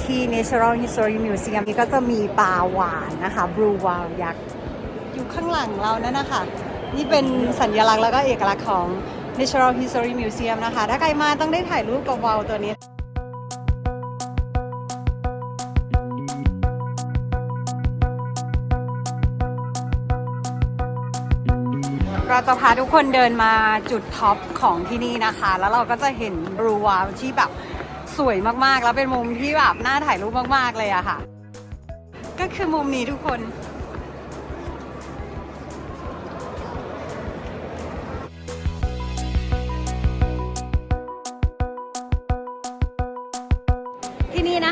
่ที่ Natural History Museum นี่ก็จะมีปลาหวานนะคะ Blue Whale ยักษ์อยู่ข้างหลังเรานั่นนะคะนี่เป็นสัญลักษณ์แล้วก็เอกลักษณ์ของ Natural History Museum นะคะ ถ้าใครมาต้องได้ถ่ายรูปกับวาลตัวนี้เราจะพาทุกคนเดินมาจุดท็อปของที่นี่นะคะ แล้วเราก็จะเห็นบรูวาที่แบบ สวยมากๆ แล้วเป็นมุมที่แบบน่าถ่ายรูปมากๆเลยอะค่ะ ก็คือมุมนี้ทุกคน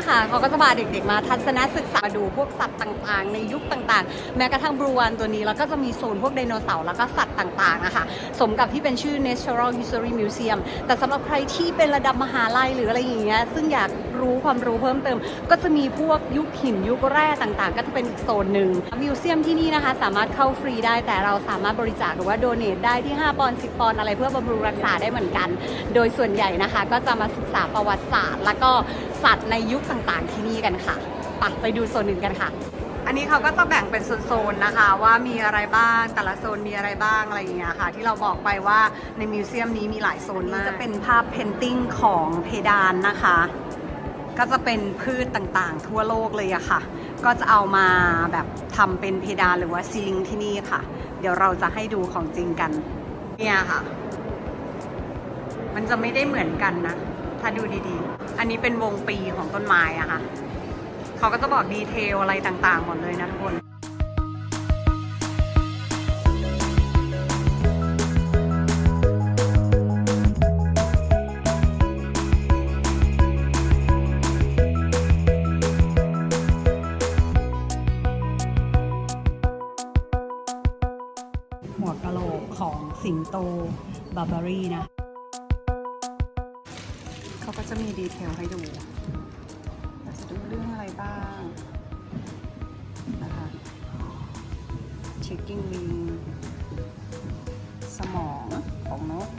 นะคะเขาก็จะพาเด็กๆมาทัศนศึกษาดูพวกสัตว์ต่างๆ ในยุคต่างๆ แม้กระทั่งบรูวันตัวนี้แล้วก็จะมีโซนพวกไดโนเสาร์แล้วก็สัตว์ต่างๆอะค่ะสมกับที่เป็นชื่อ Natural History Museum แต่สำหรับใครที่เป็นระดับมหาลัยหรืออะไรอย่างเงี้ยซึ่งอยากรู้ความรู้เพิ่มเติม ก็จะมีพวกยุคหินยุคแร่ต่างๆ ก็จะเป็นอีกโซนหนึ่งมิวเซียมที่นี่นะคะ สามารถเข้าฟรีได้แต่เราสามารถบริจาคหรือว่าโดเนทได้ที่ 5 ปอนด์10 ปอนด์อะไรเพื่อบำรุงรักษาได้เหมือนกัน โดยส่วนใหญ่นะคะ ก็จะมาศึกษาประวัติศาสตร์ แล้วก็ สัตว์ในยุคต่างๆที่นี่กันค่ะไปไปดูโซนอื่นกันค่ะ อันนี้เขาก็จะแบ่งเป็นโซนๆนะคะ ว่ามีอะไรบ้างแต่ละโซนมีอะไรบ้างอะไรอย่างเงี้ยค่ะ ที่เราบอกไปว่าในมิวเซียมนี้มีหลายโซนมากจะเป็นภาพเพนติ้งของเพดานนะคะ ก็จะเป็นพืชต่างๆ ทั่วโลกเลยอะค่ะ ก็จะเอามาแบบทำเป็นเพดานหรือว่าซีลิงที่นี่ค่ะ เดี๋ยวเราจะให้ดูของจริงกันเนี่ยค่ะ มันจะไม่ได้เหมือนกันนะ ถ้าดูดีๆ อันนี้เป็นวงปีของต้นไม้อะค่ะ เขาก็จะบอกดีเทลอะไรต่างๆหมดเลยนะทุกคน เราจะดูเรื่องอะไรบ้างนะคะ checking wing สมองของนก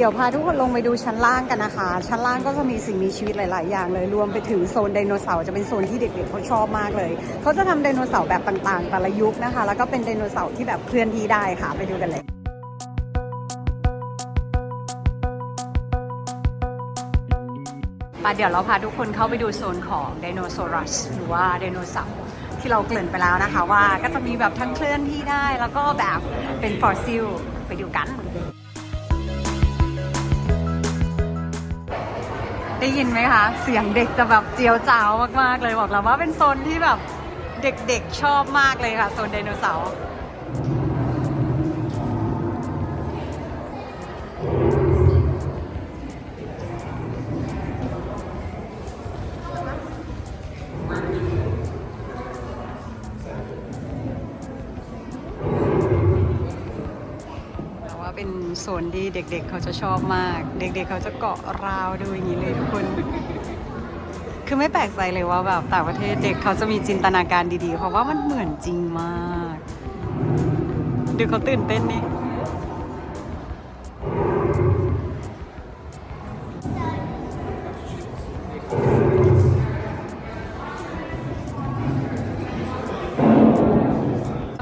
เดี๋ยวพาทุกคนลงไปดูชั้นล่างกันนะคะ ชั้นล่างก็จะมีสิ่งมีชีวิตหลาย ๆ อย่างเลย รวมไปถึงโซนไดโนเสาร์จะเป็นโซนที่เด็ก ๆเขาชอบมากเลย เขาจะทำไดโนเสาร์แบบต่าง ๆ แต่ละยุคนะคะ แล้วก็เป็นไดโนเสาร์ที่แบบเคลื่อนที่ได้ค่ะ ไปดูกันเลยปะเดี๋ยวเราพาทุกคนเข้าไปดูโซนของไดโนเสาร์หรือว่าไดโนเสาร์ที่เราเกริ่นไปแล้วนะคะว่าก็จะมีแบบทั้งเคลื่อนที่ได้ แล้วก็แบบเป็นฟอสซิลไปดูกัน ได้ยินไหมคะ เสียงเด็กจะแบบเจียวจ้าวมากๆเลยบอกแล้วว่าเป็นโซนที่แบบเด็กๆชอบมากเลยค่ะโซนไดโนเสาร์ ที่เด็กๆเขาจะชอบมาก เด็กๆเขาจะเกาะราวดูอย่างนี้เลยทุกคน คือไม่แปลกใจเลยว่าแบบต่างประเทศเด็กเขาจะมีจินตนาการดีๆ เพราะว่ามันเหมือนจริงมาก ดูเขาตื่นเต้นนี่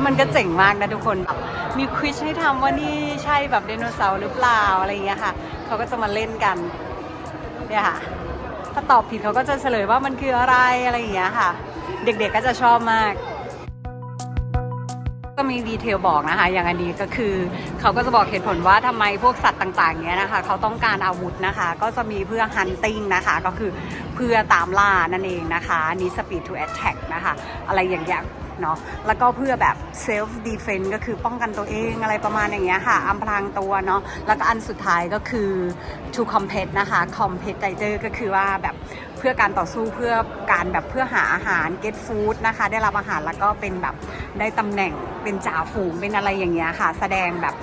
มันก็เจ๋งมากนะทุกคนแบบมีควิชให้ทำว่านี่ใช่แบบไดโนเสาร์หรือเปล่าอะไรอย่างเงี้ยค่ะ เขาก็จะมาเล่นกันเนี่ยค่ะ ถ้าตอบผิดเขาก็จะเฉลยว่ามันคืออะไรอะไรอย่างเงี้ยค่ะ เด็กๆก็จะชอบมาก ก็มีดีเทลบอกนะคะ อย่างอันนี้ก็คือเขาก็จะบอกเหตุผลว่าทำไมพวกสัตว์ต่างๆเนี้ยนะคะ เขาต้องการอาวุธนะคะ ก็จะมีเพื่อ hunting นะคะ ก็คือเพื่อตามล่านั่นเองนะคะนนี้ speed to attack นะคะ อะไรอย่างเงี้ย เนาะแล้วก็เพื่อแบบเซลฟ์ดีเฟนต์ก็คือป้องกันตัวเองอะไรประมาณอย่างเงี้ยค่ะอัมพรางตัวเนาะแล้วก็อันสุดท้ายก็คือ to compete นะคะ competitor ก็คือว่าแบบเพื่อการต่อสู้เพื่อการแบบเพื่อหาอาหาร get food นะคะ ได้รับอาหารแล้วก็เป็นแบบได้ตำแหน่งเป็นจ่าฝูงเป็นอะไรอย่างเงี้ยค่ะ แสดงแบบ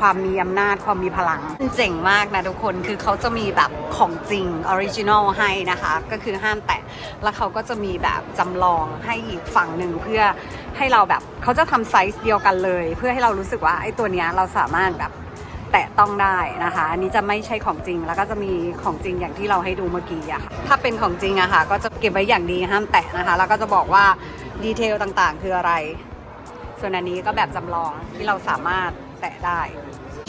ความมีอำนาจความมีพลัง เจ๋งมากนะทุกคนคือเขาจะมีแบบของจริงออริจินอลให้นะคะ ก็คือห้ามแตะแล้วเขาก็จะมีแบบจำลองให้อีกฝั่งหนึ่งเพื่อให้เราแบบเขาจะทำไซส์เดียวกันเลย เพื่อให้เรารู้สึกว่าไอ้ตัวเนี้ยเราสามารถแบบแตะต้องได้นะคะ อันนี้จะไม่ใช่ของจริง แล้วก็จะมีของจริงอย่างที่เราให้ดูเมื่อกี้อะค่ะ ถ้าเป็นของจริงอะค่ะ ก็จะเก็บไว้อย่างดีห้ามแตะนะคะ แล้วก็จะบอกว่าดีเทลต่างๆ คืออะไร ส่วนอันนี้ก็แบบจำลองที่เราสามารถแตะได้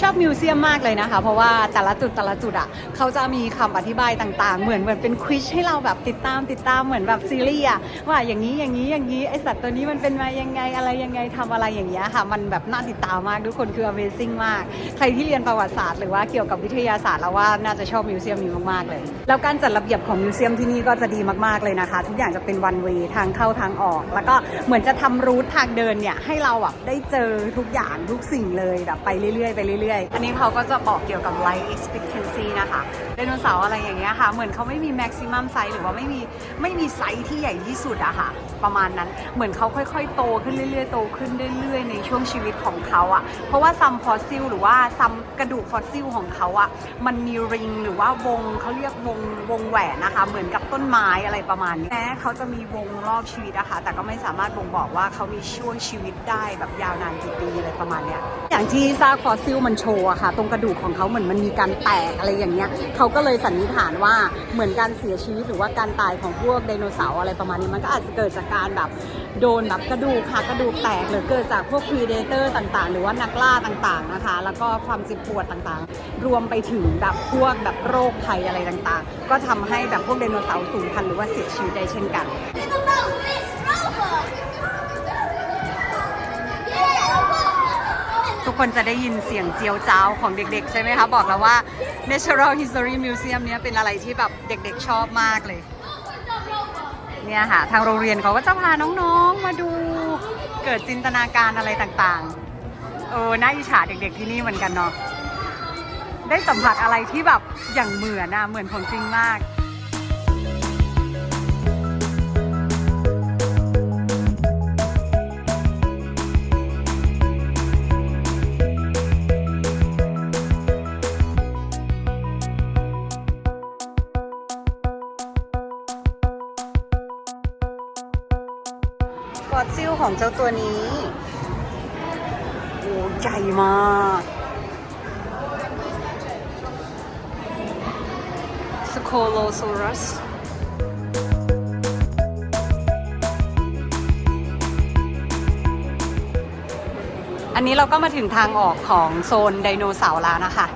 ชอบมิวเซียมมากเลยนะคะ เพราะว่าแต่ละจุดแต่ละจุดอะเขาจะมีคำอธิบายต่างๆ เหมือนเหมือนเป็นควิชให้เราแบบติดตามติดตามเหมือนแบบซีรีส์อะว่าอย่างนี้อย่างนี้อย่างนี้ไอสัตว์ตัวนี้มันเป็นมายังไงอะไรยังไงทำอะไรอย่างเงี้ยค่ะ มันแบบน่าติดตามมากทุกคนคือ Amazing มาก ใครที่เรียนประวัติศาสตร์หรือว่าเกี่ยวกับวิทยาศาสตร์แล้วว่าน่าจะชอบมิวเซียมนี้มากๆเลย แล้วการจัดระเบียบของมิวเซียมที่นี่ก็จะดีมากๆเลยนะคะ ทุกอย่างจะเป็นวันเวทางเข้าทางออก แล้วก็เหมือนจะทำรูททางเดินเนี่ยให้เราแบบได้เจอทุกอย่างทุกสิ่งเลยแบบไปเรื่อยๆไปเรื่อยๆ อันนี้เขาก็จะบอกเกี่ยวกับ life expectancy นะคะไดโนเสาร์อะไรอย่างเงี้ยค่ะ เหมือนเขาไม่มี maximum size หรือว่าไม่มีไม่มีไซส์ที่ใหญ่ที่สุดอะค่ะ ประมาณนั้น เหมือนเขาค่อยๆ โตขึ้นเรื่อยๆ โตขึ้นเรื่อยๆ ในช่วงชีวิตของเขาอะเพราะว่าซัมฟอสซิลหรือว่าซัมกระดูกฟอสซิลของเขาอะมันมีริงหรือว่าวงเขาเรียกวงวงแหวนนะคะ เหมือนกับต้นไม้อะไรประมาณนี้แม้เขาจะมีวงรอบชีวิตอะค่ะแต่ก็ไม่สามารถบ่งบอกว่าเขามีช่วงชีวิตได้แบบยาวนานกี่ปีอะไรประมาณเนี้ยอย่างที่ซากฟอสซิลมันโชว์อะค่ะ ตรงกระดูกของเขาเหมือนมันมีการแตกอะไรอย่างเงี้ยเขาก็เลยสันนิษฐานว่าเหมือนการเสียชีวิตหรือว่าการตายของพวกไดโนเสาร์อะไรประมาณนี้มันก็อาจจะเกิดจากการแบบโดนแบบกระดูกค่ะกระดูกแตกหรือเกิดจากพวกพรีเดเตอร์ต่างๆ หรือว่านักล่าต่างๆนะคะ แล้วก็ความเจ็บปวดต่างๆ รวมไปถึงแบบพวกแบบโรคภัยอะไรต่างๆ ก็ทำให้แบบพวกไดโนเสาร์สูญพันธุ์หรือว่าเสียชีวิตได้เช่นกัน ทุกคนจะได้ยินเสียงเจียวจ้าวของเด็กๆ ใช่ไหมคะ บอกแล้วว่า Natural History Museum เนี้ยเป็นอะไรที่แบบเด็กๆชอบมากเลย เนี่ยค่ะ ทางโรงเรียนเขาก็จะพาน้องๆมาดูเกิดจินตนาการอะไรต่างๆ เออน่าอิจฉาเด็กๆที่นี่เหมือนกันเนาะได้สัมผัสอะไรที่แบบอย่างเหมือนอะเหมือนของจริงมาก ใหญ่มากสโคโลซ a รัสอันนี้เราก็มาถึงทางออกของโซนไดโนเสาร์แล้วนะคะ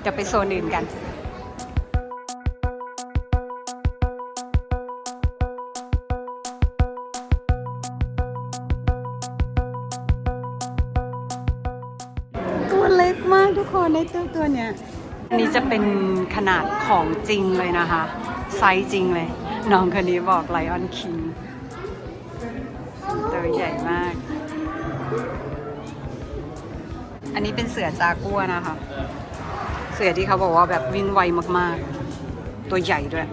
เดี๋ยวไปโซนอื่นกัน ในตัวตัวเนี้ยอันนี้จะเป็นขนาดของจริงเลยนะคะ ไซส์จริงเลย น้องคนนี้บอกไลออนคิงตัวใหญ่มาก อันนี้เป็นเสือจากัวนะคะ เสือที่เขาบอกว่าแบบวิ่งไวมากๆ ตัวใหญ่ด้วย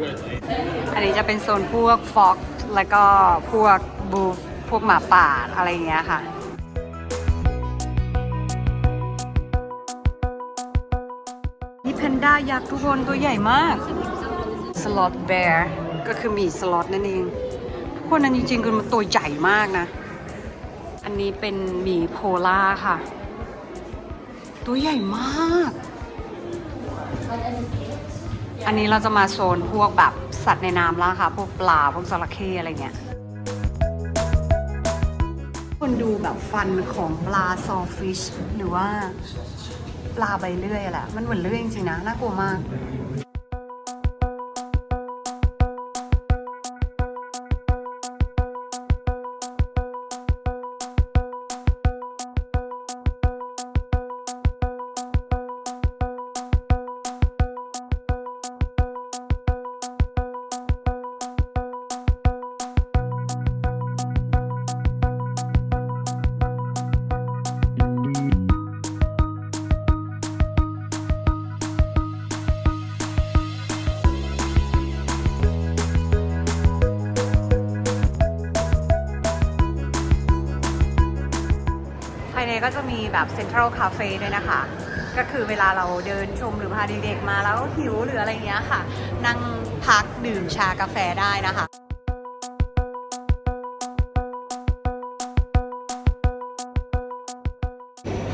อันนี้จะเป็นโซนพวกฟ็อกแล้วก็พวกบูฟพวกหมาป่าอะไรอย่างเงี้ยค่ะ นี่แพนด้ายักษ์ทุกคนตัวใหญ่มากสล็อตแบร์ก็คือหมีสล็อตนั่นเองทุกคนอันจริงๆคือมันตัวใหญ่มากนะ อันนี้เป็นหมีโพล่าค่ะ ตัวใหญ่มาก อันนี้เราจะมาโซนพวกแบบสัตว์ในน้ำแล้วค่ะ พวกปลาพวกจระเข้อะไรเงี้ยคนดูแบบฟันของปลาซอฟิชหรือว่า ปลาใบเลื่อยแหละ มันเหมือนเลื่อยจริงๆนะ น่ากลัวมาก ก็จะมีแบบเซ็นทรัลคาเฟ่ด้วยนะคะ ก็คือเวลาเราเดินชมหรือพาเด็กๆมาแล้วหิวหรืออะไรเงี้ยค่ะ นั่งพักดื่มชากาแฟได้นะคะ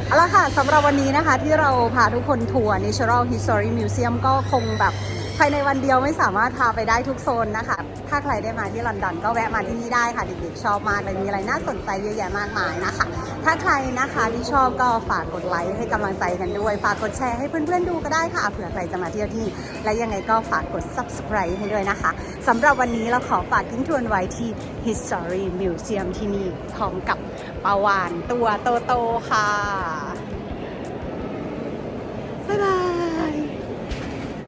เอาละค่ะสำหรับวันนี้นะคะที่เราพาทุกคนทัวร์ Natural History Museum ก็คงแบบภายในวันเดียวไม่สามารถพาไปได้ทุกโซนนะคะ ถ้าใครได้มาที่ลอนดอนก็แวะมาที่นี่ได้ค่ะเด็กๆชอบมากเลยมีอะไรน่าสนใจเยอะแยะมากมายนะคะ ถ้าใครนะคะที่ชอบก็ฝากกดไลค์ให้กำลังใจกันด้วย ฝากกดแชร์ให้เพื่อนๆดูก็ได้ค่ะเผื่อใครจะมาเที่ยวที่ และยังไงก็ฝากกด subscribe ให้ด้วยนะคะสำหรับวันนี้เราขอฝากทิ้งทวนไว้ที่ History Museum ที่นี่พร้อมกับปาวานตัวโตๆค่ะบ๊ายบาย